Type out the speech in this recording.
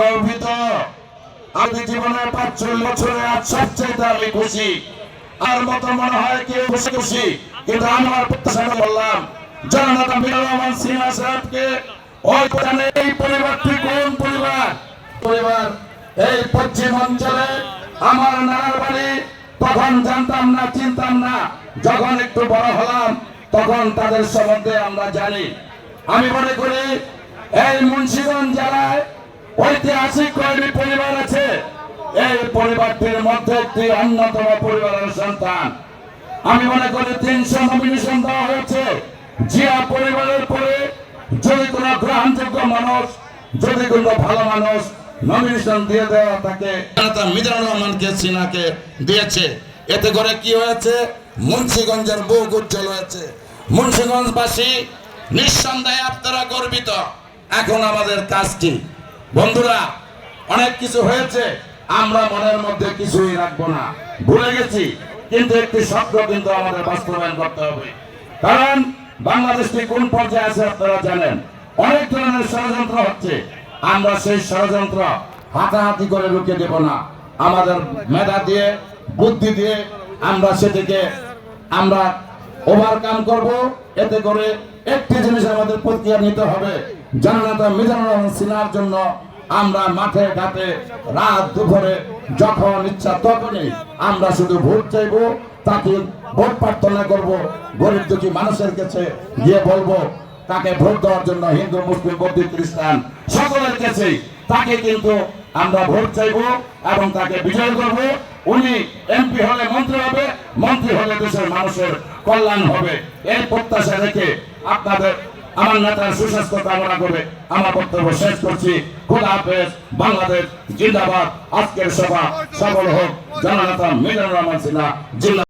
গর্বিত। আমি জীবনে বছরে আজ সবচেয়ে আমি খুশি। আর মনে হয় খুশি খুশি। কিন্তু আমার প্রত্যাশা বললাম সিনহা সাহেবকে এই পরিবারটি কোন পরিবার? পরিবার এই পশ্চিম অঞ্চলে আমার নানার বাড়ি। তখন জানতাম না, চিনতাম না। যখন একটু বড় হলাম, তখন তাদের সম্বন্ধে আমরা জানি। আমি মনে করি, এই মুন্সিগঞ্জ জেলায় ঐতিহাসিক কয়েকটি পরিবার আছে। এই পরিবারটির মধ্যে একটি অন্যতম পরিবারের সন্তান। আমি মনে করি তিনশো নমিনেশন দেওয়া হয়েছে। জিয়া পরিবারের পরে যদি কোনো গ্রহণযোগ্য মানুষ, যদি কোনো ভালো মানুষ নমিনেশন দিয়ে দেওয়া তাকে মিজানুর রহমানকে সিনহাকে দিয়েছে। এতে করে কি হয়েছে? মুন্সিগঞ্জের বহু উজ্জ্বল হয়েছে। মুন্সিগঞ্জবাসী নিঃসন্দেহে আপনারা গর্বিত। এখন আমাদের কাজ কি বন্ধুরা, অনেক কিছু হয়েছে, আমরা মনের মধ্যে কিছুই রাখব না। ভুলে গেছি, কিন্তু একটি শব্দ কিন্তু আমাদের বাস্তবায়ন করতে হবে। কারণ বাংলাদেশটি কোন পর্যায়ে আছে আপনারা জানেন। অনেক ধরনের ষড়যন্ত্র হচ্ছে। আমরা সেই ষড়যন্ত্র হাতাহাতি করে রুখে দেব না। আমাদের মেধা দিয়ে, বুদ্ধি দিয়ে আমরা সেটিকে আমরা ওভারকাম করব, এতে করে একটি জিনিস আমাদের প্রক্রিয়া নিতে হবে। জানাতা মিজানুর রহমান সিনহার জন্য আমরা মাঠে ঘাটে রাত দুপুরে যখন ইচ্ছা তখনই আমরা শুধু ভোট চাইব, তাকে ভোট প্রার্থনা করব, গরিব দুঃখী মানুষের কাছে গিয়ে বলব, তাকে ভোট দেওয়ার জন্য হিন্দু, মুসলিম, বৌদ্ধ, খ্রিস্টান সকলের কাছেই, তাকে কিন্তু আমরা ভোট চাইব এবং তাকে বিজয় করব। উনি এমপি হলে মন্ত্রী হবে, মন্ত্রী হলে দেশের মানুষের কল্যাণ হবে। এই প্রত্যাশা রেখে আপনাদের, আমার নেতার সুস্বাস্থ্য কামনা করে আমার বক্তব্য শেষ করছি। খোদা হাফেজ, বাংলাদেশ জিন্দাবাদ। আজকের সভা সফল হোক। জননেতা মিজানুর রহমান সিনহা, জিন্দাবাদ।